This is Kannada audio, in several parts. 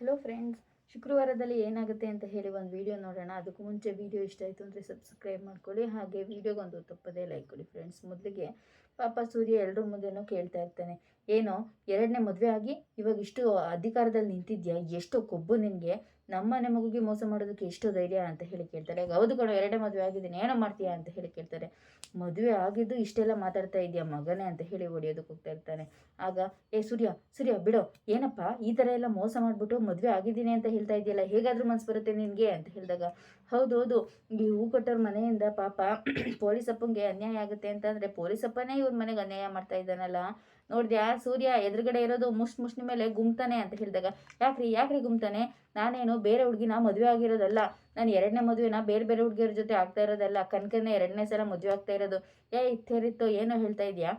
ಹಲೋ ಫ್ರೆಂಡ್ಸ್ ಶುಕ್ರವಾರದಲ್ಲಿ ಏನಾಗುತ್ತೆ ಅಂತ ಹೇಳಿ ಒಂದು ವಿಡಿಯೋ ನೋಡೋಣ. ಅದಕ್ಕೂ ಮುಂಚೆ ವಿಡಿಯೋ ಇಷ್ಟ ಆಯಿತು ಅಂದರೆ ಸಬ್ಸ್ಕ್ರೈಬ್ ಮಾಡ್ಕೊಳ್ಳಿ. ಹಾಗೆ ವಿಡಿಯೋಗೊಂದು ತಪ್ಪದೇ ಲೈಕ್ ಕೊಡಿ ಫ್ರೆಂಡ್ಸ್ ಮೊದಲಿಗೆ ಪಾಪ ಸೂರ್ಯ ಎಲ್ಲರ ಮುಂದೆನೂ ಕೇಳ್ತಾ ಇರ್ತಾನೆ. ಏನೋ ಎರಡನೇ ಮದುವೆ ಆಗಿ ಇವಾಗ ಇಷ್ಟು ಅಧಿಕಾರದಲ್ಲಿ ನಿಂತಿದ್ಯಾ? ಎಷ್ಟು ಕೊಬ್ಬು ನಿನಗೆ. ನಮ್ಮನೆ ಮಗುಗೆ ಮೋಸ ಮಾಡೋದಕ್ಕೆ ಎಷ್ಟು ಧೈರ್ಯ ಅಂತ ಹೇಳಿ ಕೇಳ್ತಾರೆ. ಹೌದು ಕಣೋ, ಎರಡನೇ ಮದುವೆ ಆಗಿದ್ದೀನಿ, ಏನೋ ಮಾಡ್ತೀಯಾ ಅಂತ ಹೇಳಿ ಕೇಳ್ತಾರೆ. ಮದುವೆ ಆಗಿದ್ದು ಇಷ್ಟೆಲ್ಲ ಮಾತಾಡ್ತಾ ಇದೆಯಾ ಮಗನೇ ಅಂತ ಹೇಳಿ ಹೊಡೆಯೋದಕ್ಕೆ ಹೋಗ್ತಾ ಇರ್ತಾನೆ. ಆಗ, ಏ ಸೂರ್ಯ ಸೂರ್ಯ, ಬಿಡೋ. ಏನಪ್ಪ, ಈ ಥರ ಎಲ್ಲ ಮೋಸ ಮಾಡಿಬಿಟ್ಟು ಮದುವೆ ಆಗಿದ್ದೀನಿ ಅಂತ ಹೇಳ್ತಾ ಇದೆಯಲ್ಲ ಹೇಗಾದರೂ ಮನಸ್ಸು ಬರುತ್ತೆ ನಿನಗೆ? ಅಂತ ಹೇಳಿದಾಗ, ಹೌದು ಹೌದು. ಈ ಹೂ ಕೊಟ್ಟವ್ರ ಮನೆಯಿಂದ ಪಾಪ ಪೊಲೀಸಪ್ಪಂಗೆ ಅನ್ಯಾಯ ಆಗುತ್ತೆ ಅಂತಂದರೆ ಪೊಲೀಸಪ್ಪನೇ ಇವ್ರ ಮನೆಗೆ ಅನ್ಯಾಯ ಮಾಡ್ತಾ ಇದ್ದಾನಲ್ಲ. ನೋಡಿದ್ಯಾ? ಸೂರ್ಯ ಎದುರುಗಡೆ ಇರೋದು ಮುಷ್ ಮುಷ್ಣ ಮೇಲೆ ಗುಮ್ತಾನೆ ಅಂತ ಹೇಳಿದಾಗ, ಯಾಕ್ರಿ ಯಾಕ್ರಿ ಗುಮ್ತಾನೆ? ನಾನೇನು ಬೇರೆ ಹುಡುಗಿನ ಮದುವೆ ಆಗಿರೋದಲ್ಲ. ನಾನು ಎರಡನೇ ಮದುವೆನ ಬೇರೆ ಬೇರೆ ಹುಡುಗಿಯರ ಜೊತೆ ಆಗ್ತಾ ಇರೋದಲ್ಲ. ಕನ್ಕನೇ ಎರಡನೇ ಸಲ ಮದುವೆ ಆಗ್ತಾ ಇರೋದು. ಏ ಇತ್ತೇರಿತ್ತು ಏನೋ ಹೇಳ್ತಾ ಇದೆಯಾ?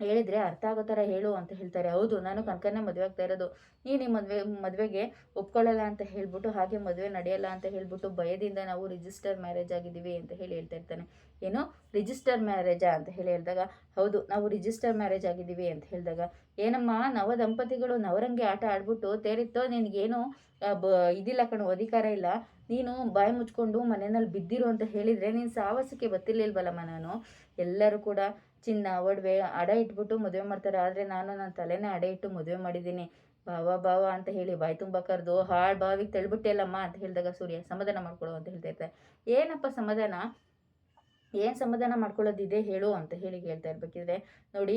ಹೇಳಿದ್ರೆ ಅರ್ಥ ಆಗೋ ಥರ ಹೇಳು ಅಂತ ಹೇಳ್ತಾರೆ. ಹೌದು, ನಾನು ಕನಕನ್ನೇ ಮದುವೆ ಆಗ್ತಾ ಇರೋದು. ನೀನು ಈ ಮದುವೆ, ಮದುವೆಗೆ ಒಪ್ಕೊಳ್ಳಲ್ಲ ಅಂತ ಹೇಳ್ಬಿಟ್ಟು ಹಾಗೆ ಮದುವೆ ನಡೆಯಲ್ಲ ಅಂತ ಹೇಳ್ಬಿಟ್ಟು ಭಯದಿಂದ ನಾವು ರಿಜಿಸ್ಟರ್ ಮ್ಯಾರೇಜ್ ಆಗಿದ್ದೀವಿ ಅಂತ ಹೇಳಿ ಹೇಳ್ತಾ ಇರ್ತಾನೆ. ಏನು? ರಿಜಿಸ್ಟರ್ ಮ್ಯಾರೇಜಾ ಅಂತ ಹೇಳಿ ಹೇಳಿದಾಗ, ಹೌದು, ನಾವು ರಿಜಿಸ್ಟರ್ ಮ್ಯಾರೇಜ್ ಆಗಿದ್ದೀವಿ ಅಂತ ಹೇಳಿದಾಗ, ಏನಮ್ಮ, ನವ ದಂಪತಿಗಳು ನವರಂಗಿ ಆಟ ಆಡ್ಬಿಟ್ಟು ತೇರಿತ್ತೋ ನಿನಗೇನು ಬ, ಇದಿಲ್ಲ ಕಣೋ, ಅಧಿಕಾರ ಇಲ್ಲ. ನೀನು ಬಾಯಿ ಮುಚ್ಕೊಂಡು ಮನೆಯಲ್ಲಿ ಬಿದ್ದಿರು ಅಂತ ಹೇಳಿದರೆ ನೀನು ಸಾಹಸಕ್ಕೆ ಬತ್ತಿರ್ಲಿಲ್ವಲ್ಲಮ್ಮ ನಾನು. ಎಲ್ಲರೂ ಕೂಡ ಚಿನ್ನ, ಒಡವೆ, ಅಡ ಇಟ್ಬಿಟ್ಟು ಮದುವೆ ಮಾಡ್ತಾರೆ. ಆದರೆ ನಾನು ನನ್ನ ತಲೆನೇ ಅಡ ಇಟ್ಟು ಮದುವೆ ಮಾಡಿದ್ದೀನಿ. ಭಾವ ಭಾವ ಅಂತ ಹೇಳಿ ಬಾಯಿ ತುಂಬ ಕರೆದು ಹಾಳು ಬಾವಿಗೆ ತೆಳ್ಬಿಟ್ಟೆಲ್ಲಮ್ಮ ಅಂತ ಹೇಳಿದಾಗ ಸೂರ್ಯ, ಸಮಾಧಾನ ಮಾಡ್ಕೊಡು ಅಂತ ಹೇಳ್ತಾ ಇರ್ತಾರೆ. ಏನಪ್ಪ ಸಮಾಧಾನ? ಏನು ಸಮಾಧಾನ ಮಾಡ್ಕೊಳ್ಳೋದಿದೆ ಹೇಳು ಅಂತ ಹೇಳಿ ಹೇಳ್ತಾ ಇರ್ಬೇಕಿದ್ರೆ. ನೋಡಿ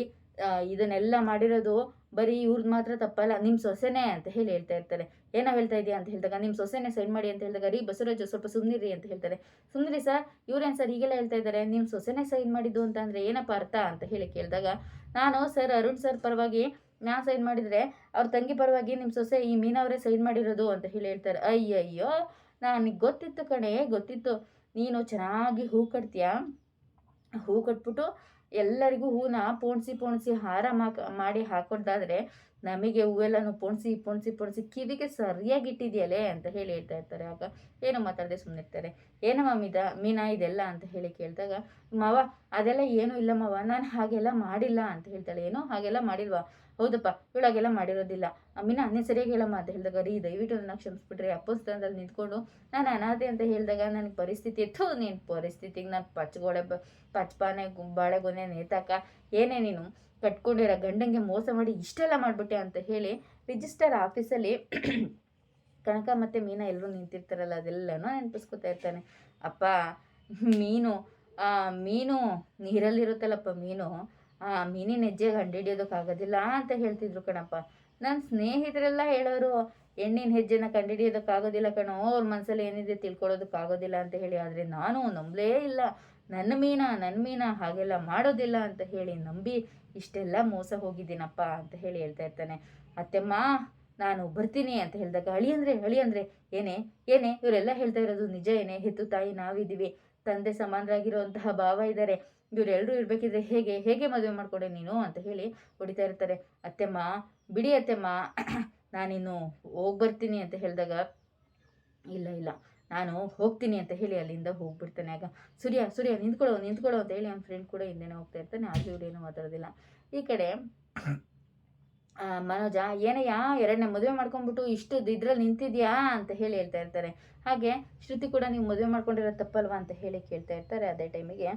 ಇದನ್ನೆಲ್ಲ ಮಾಡಿರೋದು ಬರೀ ಇವ್ರದ್ದು ಮಾತ್ರ ತಪ್ಪಲ್ಲ ನಿಮ್ಮ ಸೊಸೆನೇ ಅಂತ ಹೇಳಿ ಹೇಳ್ತಾ ಇರ್ತಾರೆ. ಏನೋ ಹೇಳ್ತಾ ಇದೆಯಾ ಅಂತ ಹೇಳಿದಾಗ ನಿಮ್ಮ ಸೊಸೆನೇ ಸೈನ್ ಮಾಡಿ ಅಂತ ಹೇಳಿದಾಗ, ರೀ ಬಸವರಾಜು ಸ್ವಲ್ಪ ಸುಮ್ಮನಿರಿ ಅಂತ ಹೇಳ್ತಾರೆ. ಸುಮ್ಮನಿರಿ ಸರ್ ಇವ್ರೇನು ಸರ್ ಹೀಗೆಲ್ಲ ಹೇಳ್ತಾ ಇದ್ದಾರೆ? ನಿಮ್ಮ ಸೊಸೆನೇ ಸೈನ್ ಮಾಡಿದ್ದು ಅಂತ ಅಂದರೆ ಏನಪ್ಪ ಅರ್ಥ ಅಂತ ಹೇಳಿ ಕೇಳಿದಾಗ, ನಾನು ಸರ್ ಅರುಣ್ ಸರ್ ಪರವಾಗಿ, ನಾನು ಸೈನ್ ಮಾಡಿದರೆ ಅವ್ರ ತಂಗಿ ಪರವಾಗಿ ನಿಮ್ಮ ಸೊಸೆ ಈ ಮೀನವರೇ ಸೈನ್ ಮಾಡಿರೋದು ಅಂತ ಹೇಳಿ ಹೇಳ್ತಾರೆ. ಅಯ್ಯಯ್ಯೋ, ನನಗೆ ಗೊತ್ತಿತ್ತು ಕಣೆ, ಗೊತ್ತಿತ್ತು. ನೀನು ಚೆನ್ನಾಗಿ ಹೂ ಕಟ್ತೀಯಾ? ಹೂ ಕಟ್ಬಿಟ್ಟು ಎಲ್ಲರಿಗೂ ಹೂನ ಪೋಣಿಸಿ ಪೋಣಿಸಿ ಹಾರ ಮಾಡಿ ಹಾಕೊಡ್ದಾದ್ರೆ ನಮಗೆ ಹೂವೆಲ್ಲನೂ ಪೋಣಿಸಿ ಪೋಣಿಸಿ ಪೋಣಿಸಿ ಕಿವಿಗೆ ಸರಿಯಾಗಿ ಇಟ್ಟಿದೆಯಲ್ಲೇ ಅಂತ ಹೇಳಿ ಹೇಳ್ತಾ ಇರ್ತಾರೆ. ಆಗ ಏನೋ ಮಾತಾಡದೆ ಸುಮ್ಮನೆ ಇರ್ತಾರೆ. ಏನಮ್ಮ ಮಿದ ಮೀನಾ ಇದೆಲ್ಲ ಅಂತ ಹೇಳಿ ಕೇಳಿದಾಗ, ಮಾವ ಅದೆಲ್ಲ ಏನೂ ಇಲ್ಲ ಮಾವ, ನಾನು ಹಾಗೆಲ್ಲ ಮಾಡಿಲ್ಲ ಅಂತ ಹೇಳ್ತಾಳೆ. ಏನೋ ಹಾಗೆಲ್ಲ ಮಾಡಿಲ್ವಾ? ಹೌದಪ್ಪ ಇವಳಾಗೆಲ್ಲ ಮಾಡಿರೋದಿಲ್ಲ. ಅಮ್ಮಿನ ನೀನು ಸರಿಯಾಗಿ ಹೇಳಮ್ಮ ಅಂತ ಹೇಳಿದಾಗ, ರೀ, ದಯವಿಟ್ಟು ನನ್ನ ಕ್ಷಮಿಸ್ಬಿಟ್ರೆ ಸ್ಥಾನದಲ್ಲಿ ನಿಂತ್ಕೊಂಡು ನಾನು ಅನಾಥೆ ಅಂತ ಹೇಳಿದಾಗ ನನಗೆ ಪರಿಸ್ಥಿತಿ ಇತ್ತು ನೀನು ಪರಿಸ್ಥಿತಿಗೆ ನಾನು ಪಚ್ಗೋಳೆ ಬ, ಪಚ್ಪಾನೆ ಬಾಳೆಗೊನೆ ನೇತಾಕ, ಏನೇ ನೀನು ಕಟ್ಕೊಂಡಿರೋ, ಗಂಡಂಗೆ ಮೋಸ ಮಾಡಿ ಇಷ್ಟೆಲ್ಲ ಮಾಡಿಬಿಟ್ಟೆ ಅಂತ ಹೇಳಿ ರಿಜಿಸ್ಟರ್ ಆಫೀಸಲ್ಲಿ ಕನಕ ಮತ್ತು ಮೀನಾ ಎಲ್ಲರೂ ನಿಂತಿರ್ತಾರಲ್ಲ, ಅದೆಲ್ಲನೂ ನೆನಪಿಸ್ಕೊತಾ ಇರ್ತಾನೆ. ಅಪ್ಪ, ಮೀನು ಮೀನು ನೀರಲ್ಲಿರುತ್ತಲ್ಲಪ್ಪ ಮೀನು ಮೀನಿನ ಹೆಜ್ಜೆಗೆ ಕಂಡುಹಿಡಿಯೋದಕ್ಕಾಗೋದಿಲ್ಲ ಅಂತ ಹೇಳ್ತಿದ್ರು ಕಣಪ್ಪ. ನನ್ನ ಸ್ನೇಹಿತರೆಲ್ಲ ಹೇಳೋರು, ಹೆಣ್ಣಿನ ಹೆಜ್ಜೆನ ಕಂಡುಹಿಡಿಯೋದಕ್ಕಾಗೋದಿಲ್ಲ ಕಣೋ, ಅವ್ರ ಮನಸ್ಸಲ್ಲಿ ಏನಿದೆ ತಿಳ್ಕೊಳ್ಳೋದಕ್ಕಾಗೋದಿಲ್ಲ ಅಂತ ಹೇಳಿ. ಆದರೆ ನಾನು ನಂಬಲೇ ಇಲ್ಲ. ನನ್ನ ಮೀನ ನನ್ನ ಮೀನ, ಹಾಗೆಲ್ಲ ಮಾಡೋದಿಲ್ಲ ಅಂತ ಹೇಳಿ ನಂಬಿ ಇಷ್ಟೆಲ್ಲ ಮೋಸ ಹೋಗಿದ್ದೀನಪ್ಪ ಅಂತ ಹೇಳಿ ಹೇಳ್ತಾ ಇರ್ತಾನೆ. ಅತ್ತೆಮ್ಮ, ನಾನು ಬರ್ತೀನಿ ಅಂತ ಹೇಳಿದಾಗ ಅಳಿ ಅಂದರೆ, ಹಳಿ ಅಂದರೆ, ಏನೇ ಏನೇ? ಇವರೆಲ್ಲ ಹೇಳ್ತಾ ಇರೋದು, ನಿಜ ಏನೇ, ಹೆತ್ತು ತಾಯಿ ನಾವಿದ್ದೀವಿ. ತಂದೆ ಸಮಾನರಾಗಿರುವಂತಹ ಭಾವ ಇದ್ದಾರೆ. ಇವರೆಲ್ಲರೂ ಇರಬೇಕಿದ್ರೆ ಹೇಗೆ ಹೇಗೆ ಮದುವೆ ಮಾಡ್ಕೊಂಡೆ ನೀನು ಅಂತ ಹೇಳಿ ಹೊಡಿತಾ ಇರ್ತಾರೆ. ಅತ್ತೆಮ್ಮ, ಬಿಡಿ ಅತ್ತೆಮ್ಮ, ನಾನಿನ್ನು ಹೋಗಿ ಬರ್ತೀನಿ ಅಂತ ಹೇಳಿದಾಗ, ಇಲ್ಲ ಇಲ್ಲ, ನಾನು ಹೋಗ್ತೀನಿ ಅಂತ ಹೇಳಿ ಅಲ್ಲಿಂದ ಹೋಗ್ಬಿಡ್ತಾನೆ. ಆಗ ಸೂರ್ಯ ಸೂರ್ಯ ನಿಂತ್ಕೊಳ್ಳೋ ನಿಂತ್ಕೊಳ್ಳೋ ಅಂತ ಹೇಳಿ ಅವ್ನ ಫ್ರೆಂಡ್ ಕೂಡ ಹಿಂದೆನೇ ಹೋಗ್ತಾ ಇರ್ತಾನೆ. ಆದರೂ ಏನು ಮಾತಾಡೋದಿಲ್ಲ. ಈ ಕಡೆ ಮನೋಜ, ಏನಯ್ಯ, ಎರಡನೇ ಮದುವೆ ಮಾಡ್ಕೊಂಡ್ಬಿಟ್ಟು ಇಷ್ಟು ಇದ್ರಲ್ಲಿ ನಿಂತಿದ್ಯಾ? ಅಂತ ಹೇಳಿ ಹೇಳ್ತಾ ಇರ್ತಾರೆ. ಹಾಗೆ ಶ್ರುತಿ ಕೂಡ, ನೀವು ಮದುವೆ ಮಾಡ್ಕೊಂಡಿರೋ ತಪ್ಪಲ್ವಾ? ಅಂತ ಹೇಳಿ ಕೇಳ್ತಾ ಇರ್ತಾರೆ ಅದೇ ಟೈಮಿಗೆ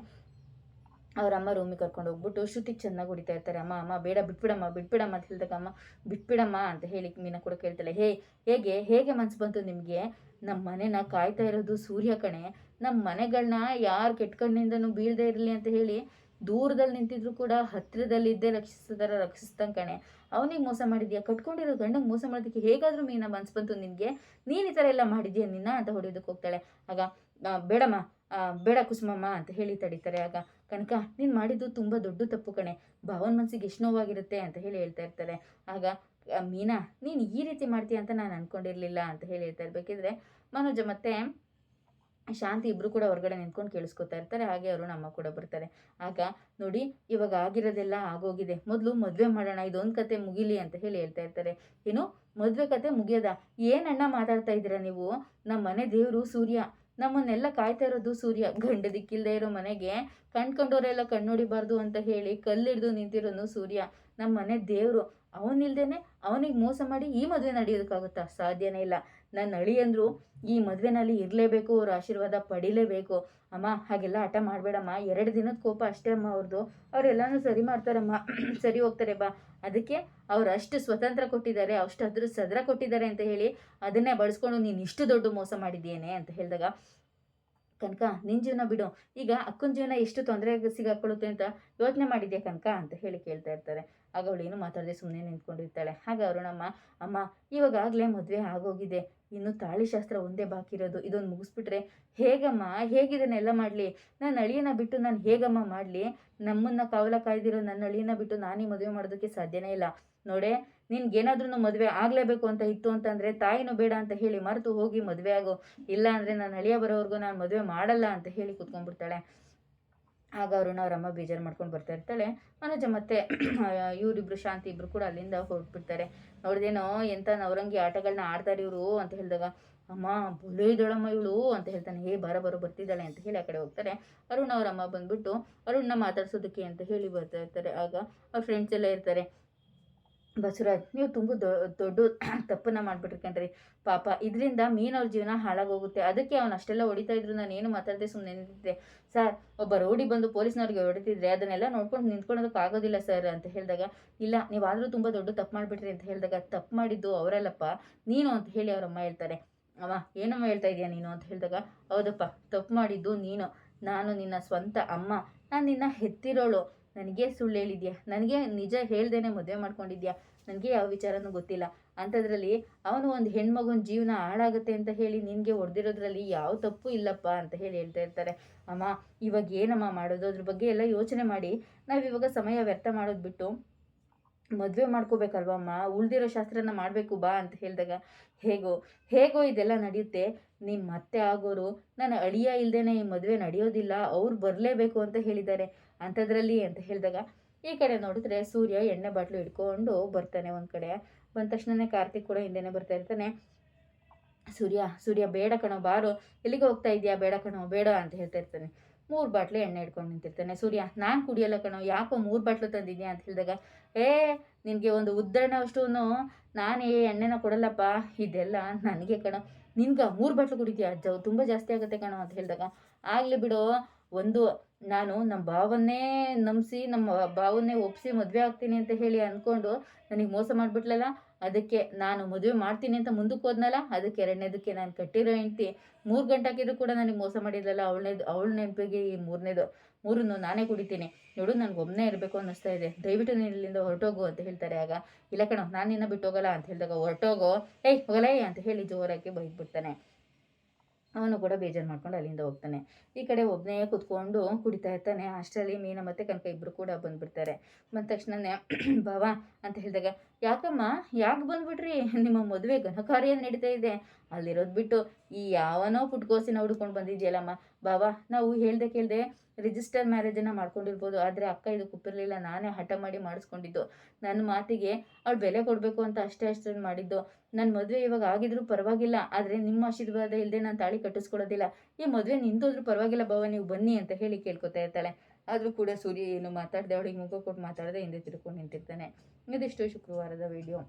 ಅವ್ರ ಅಮ್ಮ ರೂಮಿಗೆ ಕರ್ಕೊಂಡು ಹೋಗ್ಬಿಟ್ಟು ಶ್ರುತಿಗೆ ಚೆನ್ನಾಗಿ ಹೊಡಿತಾ ಇರ್ತಾರೆ ಅಮ್ಮ ಅಮ್ಮ ಬೇಡ, ಬಿಟ್ಬಿಡಮ್ಮ ಬಿಟ್ಬಿಡಮ್ಮ ಅಂತ ಹೇಳಿದಾಗ ಅಮ್ಮ, ಬಿಟ್ಬಿಡಮ್ಮ ಅಂತ ಹೇಳಿ ಮೀನ ಕೂಡ ಕೇಳ್ತಾಳೆ. ಹೇ, ಹೇಗೆ ಹೇಗೆ ಮನ್ಸು ಬಂತು ನಿಮಗೆ? ನಮ್ಮ ಮನೆನ ಕಾಯ್ತಾ ಇರೋದು ಸೂರ್ಯ ಕಣೆ. ನಮ್ಮ ಮನೆಗಳನ್ನ ಯಾರು ಕೆಟ್ಟ ಬೀಳದೇ ಇರಲಿ ಅಂತ ಹೇಳಿ, ದೂರದಲ್ಲಿ ನಿಂತಿದ್ರು ಕೂಡ ಹತ್ತಿರದಲ್ಲಿದ್ದೇ ರಕ್ಷಿಸಿದಾರ ರಕ್ಷಿಸ್ತಾನೆ ಕಣೆ. ಅವನಿಗೆ ಮೋಸ ಮಾಡಿದ್ಯಾ? ಕಟ್ಕೊಂಡಿರೋ ಗಂಡಂಗೆ ಮೋಸ ಮಾಡೋದಕ್ಕೆ ಹೇಗಾದರೂ ಮೀನ ಮನ್ಸು ಬಂತು ನಿನಗೆ? ನೀನು ಈ ಥರ ಎಲ್ಲ ಮಾಡಿದ್ಯಾ ನಿನ್ನ? ಅಂತ ಹೊಡೆಯೋದಕ್ಕೆ ಹೋಗ್ತಾಳೆ. ಆಗ ಬೇಡಮ್ಮ ಬೇಡ ಕುಸುಮಮ್ಮ ಅಂತ ಹೇಳಿ ತಡೀತಾರೆ. ಆಗ ಕನಕ, ನೀನು ಮಾಡಿದ್ದು ತುಂಬ ದೊಡ್ಡ ತಪ್ಪು ಕಣೆ. ಭಾವನ ಮನಸ್ಸಿಗೆ ಎಷ್ಟು ನೋವಾಗಿರುತ್ತೆ ಅಂತ ಹೇಳಿ ಹೇಳ್ತಾ ಇರ್ತಾರೆ ಆಗ ಮೀನಾ, ನೀನು ಈ ರೀತಿ ಮಾಡ್ತೀಯ ಅಂತ ನಾನು ಅಂದ್ಕೊಂಡಿರಲಿಲ್ಲ ಅಂತ ಹೇಳಿ ಹೇಳ್ತಾ ಇರಬೇಕಿದ್ರೆ ಮನೋಜ ಮತ್ತೆ ಶಾಂತಿ ಇಬ್ಬರು ಕೂಡ ಹೊರಗಡೆ ನಿಂತ್ಕೊಂಡು ಕೇಳಿಸ್ಕೊತಾ ಇರ್ತಾರೆ. ಹಾಗೆ ಅವರು ನಮ್ಮ ಕೂಡ ಬರ್ತಾರೆ. ಆಗ, ನೋಡಿ, ಇವಾಗ ಆಗಿರೋದೆಲ್ಲ ಆಗೋಗಿದೆ. ಮೊದಲು ಮದುವೆ ಮಾಡೋಣ, ಇದೊಂದು ಕತೆ ಮುಗಿಲಿ ಅಂತ ಹೇಳಿ ಹೇಳ್ತಾ ಇರ್ತಾರೆ. ಏನು, ಮದುವೆ ಕತೆ ಮುಗಿಯೋದ? ಏನಣ್ಣ ಮಾತಾಡ್ತಾ ಇದ್ದೀರಾ ನೀವು? ನಮ್ಮ ಮನೆ ದೇವರು ಸೂರ್ಯ. ನಮ್ಮನ್ನೆಲ್ಲ ಕಾಯ್ತಾ ಇರೋದು ಸೂರ್ಯ. ಗಂಡ ದಿಕ್ಕಿಲ್ಲದೆ ಇರೋ ಮನೆಗೆ ಕಣ್ಕೊಂಡವರೆಲ್ಲ ಕಣ್ಣುಡಿಬಾರ್ದು ಅಂತ ಹೇಳಿ ಕಲ್ಲಿಡ್ದು ನಿಂತಿರೋನು ಸೂರ್ಯ. ನಮ್ಮ ಮನೆ ದೇವರು. ಅವನಿಲ್ದೇನೆ, ಅವನಿಗೆ ಮೋಸ ಮಾಡಿ ಈ ಮದುವೆ ನಡೆಯೋದಕ್ಕಾಗುತ್ತಾ? ಸಾಧ್ಯನೇ ಇಲ್ಲ. ನನ್ನ ಅಳಿಯಂದ್ರು ಈ ಮದುವೆನಲ್ಲಿ ಇರಲೇಬೇಕು, ಅವ್ರ ಆಶೀರ್ವಾದ ಪಡಿಲೇಬೇಕು. ಅಮ್ಮ, ಹಾಗೆಲ್ಲ ಹಠ ಮಾಡಬೇಡಮ್ಮ, ಎರಡು ದಿನದ ಕೋಪ ಅಷ್ಟೇ ಅಮ್ಮ ಅವ್ರದ್ದು ಅವರೆಲ್ಲನೂ ಸರಿ ಮಾಡ್ತಾರಮ್ಮ, ಸರಿ ಹೋಗ್ತಾರೆ, ಬಾ. ಅದಕ್ಕೆ ಅವ್ರು ಅಷ್ಟು ಸ್ವತಂತ್ರ ಕೊಟ್ಟಿದ್ದಾರೆ, ಅಷ್ಟು ಅದ್ರ ಸದ್ರ ಕೊಟ್ಟಿದ್ದಾರೆ ಅಂತ ಹೇಳಿ, ಅದನ್ನೇ ಬಳಸ್ಕೊಂಡು, ನೀನು ಇಷ್ಟು ದೊಡ್ಡ ಮೋಸ ಮಾಡಿದ್ದೇನೆ ಅಂತ ಹೇಳಿದಾಗ, ಕನಕ ನಿನ್ನ ಜೀವನ ಬಿಡು. ಈಗ ಅಕ್ಕನ ಜೀವನ ಎಷ್ಟು ತೊಂದರೆ ಸಿಗಾಕೊಳ್ಳುತ್ತೆ ಅಂತ ಯೋಚನೆ ಮಾಡಿದ್ಯಾ ಕನಕ? ಅಂತ ಹೇಳಿ ಕೇಳ್ತಾ ಇರ್ತಾರೆ. ಆಗ ಅವಳು ಏನು ಮಾತಾಡದೆ ಸುಮ್ಮನೆ ನಿಂತ್ಕೊಂಡಿರ್ತಾಳೆ. ಆಗ ಅರುಣಮ್ಮ, ಅಮ್ಮ, ಇವಾಗಾಗಲೇ ಮದುವೆ ಆಗೋಗಿದೆ. ಇನ್ನು ತಾಳಿ ಶಾಸ್ತ್ರ ಒಂದೇ ಬಾಕಿ ಇರೋದು. ಇದೊಂದು ಮುಗಿಸ್ಬಿಟ್ರೆ ಹೇಗಮ್ಮ? ಹೇಗಿದನ್ನೆಲ್ಲ ಮಾಡಲಿ? ನನ್ನ ಅಳಿಯನ ಬಿಟ್ಟು ನಾನು ಹೇಗಮ್ಮ ಮಾಡಲಿ? ನಮ್ಮನ್ನ ಕಾವಲ ಕಾಯ್ದಿರೋ ನನ್ನ ಅಳಿಯನ ಬಿಟ್ಟು ನಾನೇ ಮದುವೆ ಮಾಡೋದಕ್ಕೆ ಸಾಧ್ಯನೇ ಇಲ್ಲ. ನೋಡೆ ನಿನ್ಗೇನಾದ್ರೂ ಮದುವೆ ಆಗಲೇಬೇಕು ಅಂತ ಇತ್ತು ಅಂತಂದರೆ ತಾಯಿನೂ ಬೇಡ ಅಂತ ಹೇಳಿ ಮರೆತು ಹೋಗಿ ಮದುವೆ ಆಗು. ಇಲ್ಲ ಅಂದರೆ ನಾನು ಅಳಿಯ ಬರೋವರೆಗೂ ನಾನು ಮದುವೆ ಮಾಡಲ್ಲ ಅಂತ ಹೇಳಿ ಕುತ್ಕೊಂಡ್ಬಿಡ್ತಾಳೆ. ಆಗ ಅರುಣ ಅವರಮ್ಮ ಬೇಜಾರು ಮಾಡ್ಕೊಂಡು ಬರ್ತಾ ಇರ್ತಾಳೆ. ಮನೋಜ ಮತ್ತೆ, ಇವರಿಬ್ರು ಶಾಂತಿ ಇಬ್ರು ಕೂಡ ಅಲ್ಲಿಂದ ಹೊರಟ್ಬಿಡ್ತಾರೆ ನೋಡ್ದೇನೋ ಎಂಥ ನವರಂಗಿ ಆಟಗಳನ್ನ ಆಡ್ತಾರೆ ಇವರು ಅಂತ ಹೇಳಿದಾಗ, ಅಮ್ಮ ಬೊಲೆ ಇವಳು ಅಂತ ಹೇಳ್ತಾನೆ. ಹೇ, ಬರ, ಬರೋ ಬರ್ತಿದ್ದಾಳೆ ಅಂತ ಹೇಳಿ ಆ ಕಡೆ ಹೋಗ್ತಾರೆ. ಅರುಣ್ ಅವರಮ್ಮ ಬಂದ್ಬಿಟ್ಟು, ಅರುಣ್ನ ಮಾತಾಡ್ಸೋದಕ್ಕೆ ಅಂತ ಹೇಳಿ ಬರ್ತಾ ಇರ್ತಾರೆ. ಆಗ ಅವ್ರ ಫ್ರೆಂಡ್ಸ್ ಎಲ್ಲ ಇರ್ತಾರೆ. ಬಸವರಾಜ್ ನೀವು ತುಂಬ ದೊಡ್ಡ ತಪ್ಪನ್ನ ಮಾಡಿಬಿಟ್ರಿ ಪಾಪ, ಇದರಿಂದ ಮೀನವ್ರ ಜೀವನ ಹಾಳಾಗೋಗುತ್ತೆ. ಅದಕ್ಕೆ ಅವನು ಅಷ್ಟೆಲ್ಲ ಹೊಡಿತಾ ಇದ್ರು ನಾನು ಏನು ಮಾತಾಡದೆ ಸುಮ್ಮನೆ ನಿಂತಿದ್ದೆ. ಸರ್, ಒಬ್ಬ ರೋಡಿ ಬಂದು ಪೊಲೀಸ್ನವ್ರಿಗೆ ಹೊಡಿತಿದ್ರೆ ಅದನ್ನೆಲ್ಲ ನೋಡ್ಕೊಂಡು ನಿಂತ್ಕೊಳ್ಳೋದಕ್ಕೆ ಆಗೋದಿಲ್ಲ ಸರ್ ಅಂತ ಹೇಳಿದಾಗ, ಇಲ್ಲ, ನೀವಾದರೂ ತುಂಬ ದೊಡ್ಡ ತಪ್ಪು ಮಾಡಿಬಿಟ್ರಿ ಅಂತ ಹೇಳಿದಾಗ, ತಪ್ಪು ಮಾಡಿದ್ದು ಅವರಲ್ಲಪ್ಪ, ನೀನು ಅಂತ ಹೇಳಿ ಅವರಮ್ಮ ಹೇಳ್ತಾರೆ. ಅಮ್ಮ ಏನಮ್ಮ ಹೇಳ್ತಾ ಇದೀಯ ನೀನು? ಅಂತ ಹೇಳಿದಾಗ, ಹೌದಪ್ಪ, ತಪ್ಪು ಮಾಡಿದ್ದು ನೀನು. ನಾನು ನಿನ್ನ ಸ್ವಂತ ಅಮ್ಮ. ನಾನು ನಿನ್ನ ಹೆತ್ತಿರೋಳು. ನನಗೆ ಸುಳ್ಳು ಹೇಳಿದ್ಯಾ? ನನಗೆ ನಿಜ ಹೇಳ್ದೇನೆ ಮದುವೆ ಮಾಡ್ಕೊಂಡಿದ್ಯಾ? ನನಗೆ ಯಾವ ವಿಚಾರನೂ ಗೊತ್ತಿಲ್ಲ. ಅಂಥದ್ರಲ್ಲಿ ಅವನು ಒಂದು ಹೆಣ್ಮಗುನ ಜೀವನ ಹಾಳಾಗುತ್ತೆ ಅಂತ ಹೇಳಿ ನಿನಗೆ ಹೊಡೆದಿರೋದ್ರಲ್ಲಿ ಯಾವ ತಪ್ಪು ಇಲ್ಲಪ್ಪ ಅಂತ ಹೇಳಿ ಹೇಳ್ತಾ ಇರ್ತಾರೆ. ಅಮ್ಮ, ಇವಾಗ ಏನಮ್ಮ ಮಾಡೋದು? ಅದ್ರ ಬಗ್ಗೆ ಎಲ್ಲ ಯೋಚನೆ ಮಾಡಿ. ನಾವು ಇವಾಗ ಸಮಯ ವ್ಯರ್ಥ ಮಾಡೋದು ಬಿಟ್ಟು ಮದುವೆ ಮಾಡ್ಕೋಬೇಕಲ್ವಮ್ಮ ಉಳ್ದಿರೋ ಶಾಸ್ತ್ರನ ಮಾಡಬೇಕು ಬಾ ಅಂತ ಹೇಳಿದಾಗ, ಹೇಗೋ ಹೇಗೋ ಇದೆಲ್ಲ ನಡೆಯುತ್ತೆ. ನಿಮ್ಮ ಮತ್ತೆ ಆಗೋರು ನಾನು ಅಳಿಯ ಇಲ್ಲದೇನೆ ಈ ಮದುವೆ ನಡೆಯೋದಿಲ್ಲ, ಅವ್ರು ಬರಲೇಬೇಕು ಅಂತ ಹೇಳಿದ್ದಾರೆ. ಅಂಥದ್ರಲ್ಲಿ ಅಂತ ಹೇಳಿದಾಗ, ಈ ಕಡೆ ನೋಡಿದ್ರೆ ಸೂರ್ಯ ಎಣ್ಣೆ ಬಾಟ್ಲು ಹಿಡ್ಕೊಂಡು ಬರ್ತಾನೆ ಒಂದು ಕಡೆ. ಬಂದ ತಕ್ಷಣನೇ ಕಾರ್ತಿಕ್ ಕೂಡ ಹಿಂದೆನೆ ಬರ್ತಾ ಇರ್ತಾನೆ. ಸೂರ್ಯ ಸೂರ್ಯ ಬೇಡ ಕಣೋ, ಬಾರು, ಎಲ್ಲಿಗೆ ಹೋಗ್ತಾ ಇದೆಯಾ? ಬೇಡ ಕಣೋ, ಬೇಡ ಅಂತ ಹೇಳ್ತಾ ಇರ್ತಾನೆ. ಮೂರು ಬಾಟ್ಲು ಎಣ್ಣೆ ಹಿಡ್ಕೊಂಡು ನಿಂತಿರ್ತಾನೆ. ಸೂರ್ಯ, ನಾನು ಕುಡಿಯಲ್ಲ ಕಣೋ, ಯಾಕೋ ಮೂರು ಬಾಟ್ಲು ತಂದಿದ್ಯಾ ಅಂತ ಹೇಳಿದಾಗ, ಏ, ನಿನಗೆ ಒಂದು ಉದ್ದರಣ ಅಷ್ಟು ನಾನು ಈ ಎಣ್ಣೆನ ಕೊಡಲ್ಲಪ್ಪ, ಇದೆಲ್ಲ ನನಗೆ ಕಣೋ. ನಿನ್ಗೆ ಮೂರು ಬಾಟ್ಲು ಕುಡಿತೀಯ ಅಜ್ಜ ತುಂಬ ಜಾಸ್ತಿ ಆಗುತ್ತೆ ಕಣೋ ಅಂತ ಹೇಳಿದಾಗ, ಆಗಲಿ ಬಿಡು, ಒಂದು ನಾನು ನಮ್ಮ ಭಾವನ್ನೇ ನಂಬಿಸಿ, ನಮ್ಮ ಭಾವನ್ನೇ ಒಪ್ಪಿಸಿ ಮದುವೆ ಆಗ್ತೀನಿ ಅಂತ ಹೇಳಿ ಅಂದ್ಕೊಂಡು ನನಗೆ ಮೋಸ ಮಾಡಿಬಿಟ್ಲಲ್ಲ, ಅದಕ್ಕೆ ನಾನು ಮದುವೆ ಮಾಡ್ತೀನಿ ಅಂತ ಮುಂದಕ್ಕೆ ಹೋದ್ನಲ್ಲ, ಅದಕ್ಕೆ ಎರಡನೇದಕ್ಕೆ ನಾನು ಕಟ್ಟಿರೋ ಹೆಂಡ್ತಿ ಮೂರು ಗಂಟೆ ಕೂಡ ನನಗೆ ಮೋಸ ಮಾಡಿದ್ಲಲ್ಲ, ಅವಳನೇದು ಅವಳ ನೆನಪಿಗೆ ಈ ಮೂರನೇದು ಮೂರನ್ನು ನಾನೇ ಕುಡಿತೀನಿ. ನೋಡು, ನನಗೆ ಒಮ್ಮೆ ಇರಬೇಕು ಅನ್ನಿಸ್ತಾ ಇದೆ. ದಯವಿಟ್ಟು ನೀನು ಇಲ್ಲಿಂದ ಹೊರಟೋಗು ಅಂತ ಹೇಳ್ತಾರೆ. ಆಗ, ಇಲ್ಲ ಕಣ, ನಾನು ನಿನ್ನ ಬಿಟ್ಟು ಹೋಗಲ್ಲ ಅಂತ ಹೇಳಿದಾಗ ಹೊರಟೋಗೋ, ಏಯ್, ಹೋಗಲೇ ಅಂತ ಹೇಳಿ ಜೋರಾಗಿ ಬೈದ್ಬಿಡ್ತಾನೆ. ಅವನು ಕೂಡ ಬೇಜಾರು ಮಾಡ್ಕೊಂಡು ಅಲ್ಲಿಂದ ಹೋಗ್ತಾನೆ. ಈ ಕಡೆ ಒಬ್ಬನೇ ಕುತ್ಕೊಂಡು ಕುಡಿತಾ ಇರ್ತಾನೆ. ಅಷ್ಟರಲ್ಲಿ ಮೀನ ಮತ್ತು ಕನಕ ಇಬ್ಬರು ಕೂಡ ಬಂದುಬಿಡ್ತಾರೆ. ಬಂದ ತಕ್ಷಣನೇ ಬಾವ ಅಂತ ಹೇಳಿದಾಗ ಯಾಕಮ್ಮ? ಯಾಕೆ ಬಂದ್ಬಿಟ್ರಿ? ನಿಮ್ಮ ಮದುವೆ ಘನಕಾರ್ಯ ನಡೀತಾ ಇದೆ. ಅಲ್ಲಿರೋದು ಬಿಟ್ಟು ಈ ಯಾವನೋ ಪುಟ್ಕೋಸಿನ ಹುಡ್ಕೊಂಡು ಬಂದಿದ್ಯಲ್ಲಮ್ಮ. ಬಾಬಾ, ನಾವು ಹೇಳ್ದೆ ಕೇಳ್ದೆ ರಿಜಿಸ್ಟರ್ ಮ್ಯಾರೇಜನ್ನು ಮಾಡ್ಕೊಂಡಿರ್ಬೋದು. ಆದರೆ ಅಕ್ಕ ಇದು ಕುಪ್ಪಿರಲಿಲ್ಲ ನಾನೇ ಹಠ ಮಾಡಿ ಮಾಡಿಸ್ಕೊಂಡಿದ್ದು. ನನ್ನ ಮಾತಿಗೆ ಅವಳು ಬೆಲೆ ಕೊಡಬೇಕು ಅಂತ ಅಷ್ಟೇ ಅಷ್ಟೇ ಮಾಡಿದ್ದು. ನನ್ನ ಮದುವೆ ಇವಾಗ ಆಗಿದ್ರೂ ಪರವಾಗಿಲ್ಲ. ಆದರೆ ನಿಮ್ಮ ಆಶೀರ್ವಾದ ಇಲ್ಲದೆ ನಾನು ತಾಳಿ ಕಟ್ಟಿಸ್ಕೊಡೋದಿಲ್ಲ ಈ ಮದುವೆ ನಿಂತೋದ್ರೂ ಪರವಾಗಿಲ್ಲ ಬಾವ ನೀವು ಬನ್ನಿ ಅಂತ ಹೇಳಿ ಕೇಳ್ಕೊತಾ ಇರ್ತಾಳೆ. ಆದರೂ ಕೂಡ ಸೂರ್ಯ ಏನು ಮಾತಾಡದೆ, ಅವಳಿಗೆ ಮುಖ ಕೊಟ್ಟು ಮಾತಾಡದೆ ಹಿಂದೆ ತಿರ್ಕೊಂಡು ನಿಂತಿರ್ತಾನೆ. ಇದಿಷ್ಟು ಶುಕ್ರವಾರದ ವಿಡಿಯೋ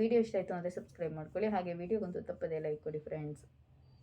ವಿಡಿಯೋ ಇಷ್ಟ ಆಯಿತು ಅಂದರೆ ಸಬ್ಸ್ಕ್ರೈಬ್ ಮಾಡ್ಕೊಳ್ಳಿ. ಹಾಗೆ ವಿಡಿಯೋಗಂತೂ ತಪ್ಪದೆ ಲೈಕ್ ಕೊಡಿ ಫ್ರೆಂಡ್ಸ್